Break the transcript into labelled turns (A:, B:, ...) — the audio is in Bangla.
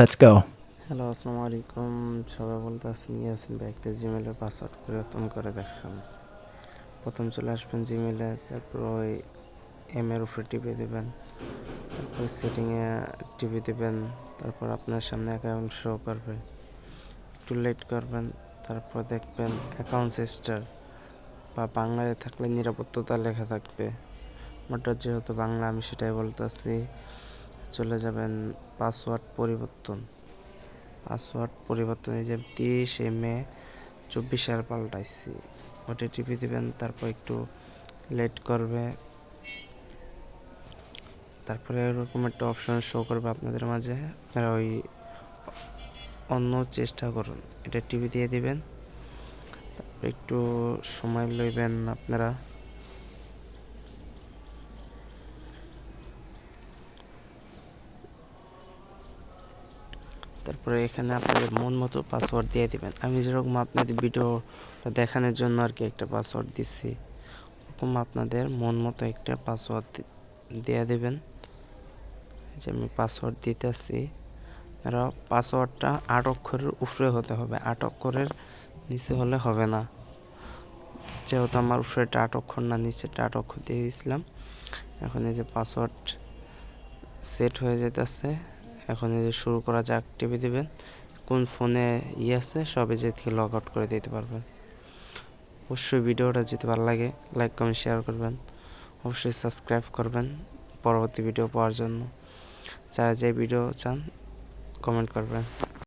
A: Let's go.
B: হ্যালো আসসালামু আলাইকুম সবাই বলতে আসেন ইয়াসিন ভাই একটা জিমেলের পাসওয়ার্ড পরিবর্তন করে দেখান। প্রথম চলে আসবেন জিমেলে তারপর ওই এম এর উপরে টিপে দেবেন। তারপর সেটিংয়ে টিপে দেবেন। তারপর আপনার সামনে অ্যাকাউন্ট শো করবে। একটু লেট করবেন, তারপর দেখবেন অ্যাকাউন্ট সিস্টার বা বাংলায় থাকলে নিরাপত্তা লেখা থাকবে। মোটা যেহেতু বাংলা, আমি সেটাই বলতেছি চলে যাবেন পাসওয়ার্ড পরিবর্তন। পাসওয়ার্ড পরিবর্তন, এই যে তিরিশে মে চব্বিশ সাল পাল্টাইছি। ওটা টিপে দিবেন, তারপর একটু লেট করবে। তারপরে এরকম একটা অপশন শো করবে আপনাদের মাঝে। ওই অন্য চেষ্টা করুন, এটা টিভি দিয়ে দিবেন। একটু সময় লইবেন আপনারা। তারপরে এখানে আপনাদের মন মতো পাসওয়ার্ড দিয়ে দিবেন। আমি যেরকম আপনাদের ভিডিওটা দেখানোর জন্য আর কি একটা পাসওয়ার্ড দিচ্ছি ওরকম আপনাদের মন মতো একটা পাসওয়ার্ড দিয়ে দেবেন। যে আমি পাসওয়ার্ড দিতেছি, আপনারা পাসওয়ার্ডটা আট অক্ষরের উপরে হতে হবে, আট অক্ষরের নিচে হলে হবে না। যেহেতু আমার উপরেটা আট অক্ষর না নিচেটা আট অক্ষর দিয়ে দিয়েছিলাম, এখন এই যে পাসওয়ার্ড সেট হয়ে যেতেছে এখন এই যে শুরু করা যাক, টিপে দিবেন। কোন ফোনে ই আছে সবে যে থেকে লগ আউট করে দিতে পারবেন। অবশ্যই ভিডিওটা যদি ভালো লাগে লাইক কমেন্ট শেয়ার করবেন। অবশ্যই সাবস্ক্রাইব করবেন পরবর্তী ভিডিও পাওয়ার জন্য। যারা যে ভিডিও চান কমেন্ট করবেন।